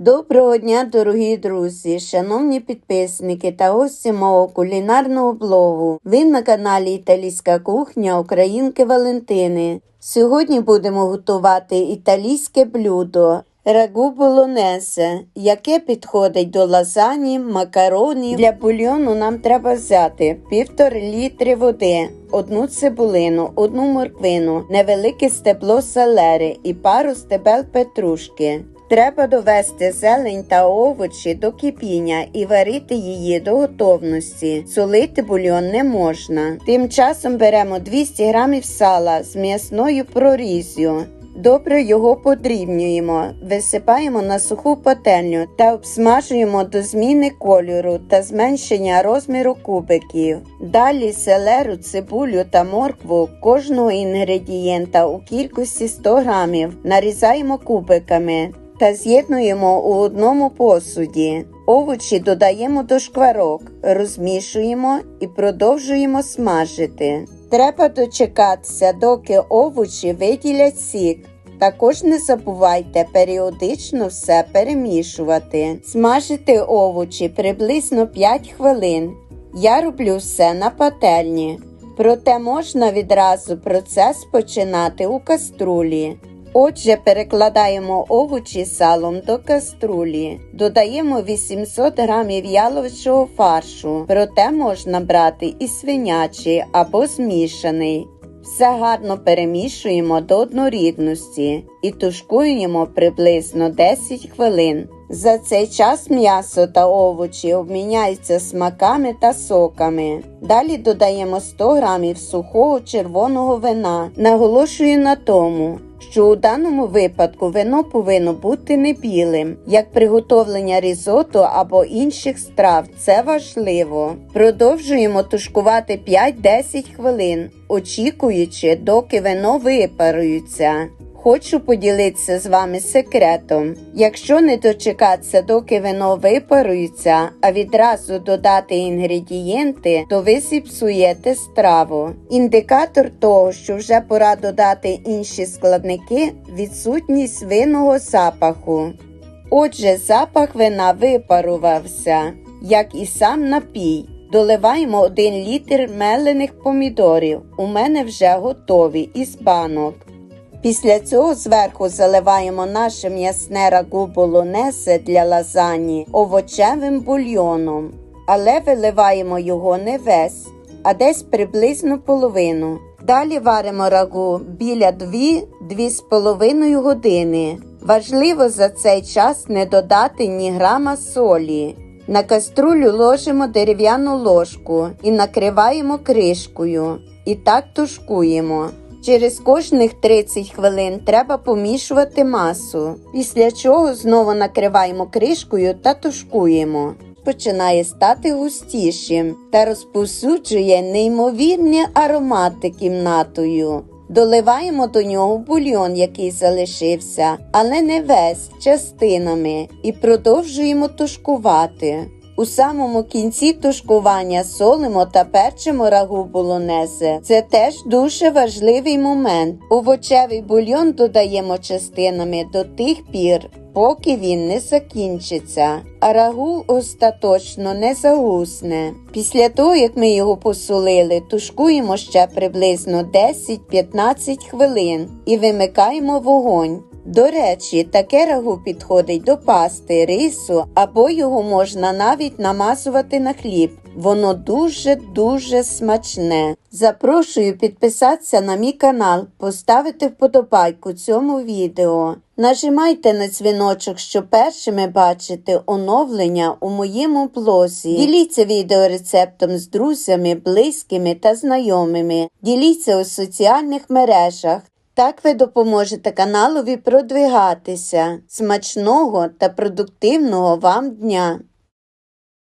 Доброго дня, дорогі друзі, шановні підписники та гості мого кулінарного блогу. Ви на каналі Італійська кухня Українки Валентини. Сьогодні будемо готувати італійське блюдо рагу болонезе, яке підходить до лазані, макаронів. Для бульйону нам треба взяти півтори літри води, одну цибулину, одну морквину, невелике стебло селери і пару стебел петрушки. Треба довести зелень та овочі до кипіння і варити її до готовності. Солити бульйон не можна. Тим часом беремо 200 грамів сала з м'ясною проріз'ю. Добре його подрібнюємо, висипаємо на суху пательню та обсмажуємо до зміни кольору та зменшення розміру кубиків. Далі селеру, цибулю та моркву кожного інгредієнта у кількості 100 грамів нарізаємо кубиками та з'єднуємо у одному посуді. Овочі додаємо до шкварок, розмішуємо і продовжуємо смажити. Треба дочекатися, доки овочі виділять сік. Також не забувайте періодично все перемішувати. Смажити овочі приблизно 5 хвилин. Я роблю все на пательні. Проте можна відразу процес починати у каструлі. Отже, перекладаємо овочі салом до каструлі, додаємо 800 грамів яловичого фаршу, проте можна брати і свинячий або змішаний. Все гарно перемішуємо до однорідності і тушкуємо приблизно 10 хвилин. За цей час м'ясо та овочі обміняються смаками та соками. Далі додаємо 100 грамів сухого червоного вина. Наголошую на тому, що у даному випадку вино повинно бути небілим, як приготовлення різоту або інших страв. Це важливо. Продовжуємо тушкувати 5-10 хвилин, очікуючи, доки вино випарується. Хочу поділитися з вами секретом. Якщо не дочекатися, доки вино випарується, а відразу додати інгредієнти, то ви зіпсуєте страву. Індикатор того, що вже пора додати інші складники відсутність винного запаху. Отже, запах вина випарувався, як і сам напій. Доливаємо 1 літр мелених помідорів. У мене вже готові із банок. Після цього зверху заливаємо наше м'ясне рагу болонезе для лазані овочевим бульйоном, але виливаємо його не весь, а десь приблизно половину. Далі варимо рагу біля 2-2,5 години. Важливо за цей час не додати ні грама солі. На каструлю ложимо дерев'яну ложку і накриваємо кришкою. І так тушкуємо. Через кожних 30 хвилин треба помішувати масу, після чого знову накриваємо кришкою та тушкуємо. Починає стати густішим та розповсюджує неймовірні аромати кімнатою. Доливаємо до нього бульйон, який залишився, але не весь частинами, і продовжуємо тушкувати. У самому кінці тушкування солимо та перчимо рагу болонезе. Це теж дуже важливий момент. Овочевий бульйон додаємо частинами до тих пір, поки він не закінчиться, а рагу остаточно не загусне. Після того, як ми його посолили, тушкуємо ще приблизно 10-15 хвилин і вимикаємо вогонь. До речі, таке рагу підходить до пасти, рису або його можна навіть намазувати на хліб. Воно дуже-дуже смачне. Запрошую підписатися на мій канал, поставити вподобайку цьому відео. Нажимайте на дзвіночок, щоб першими бачити оновлення у моєму блозі. Діліться відеорецептом з друзями, близькими та знайомими. Діліться у соціальних мережах. Так ви допоможете каналові продвигатися. Смачного та продуктивного вам дня!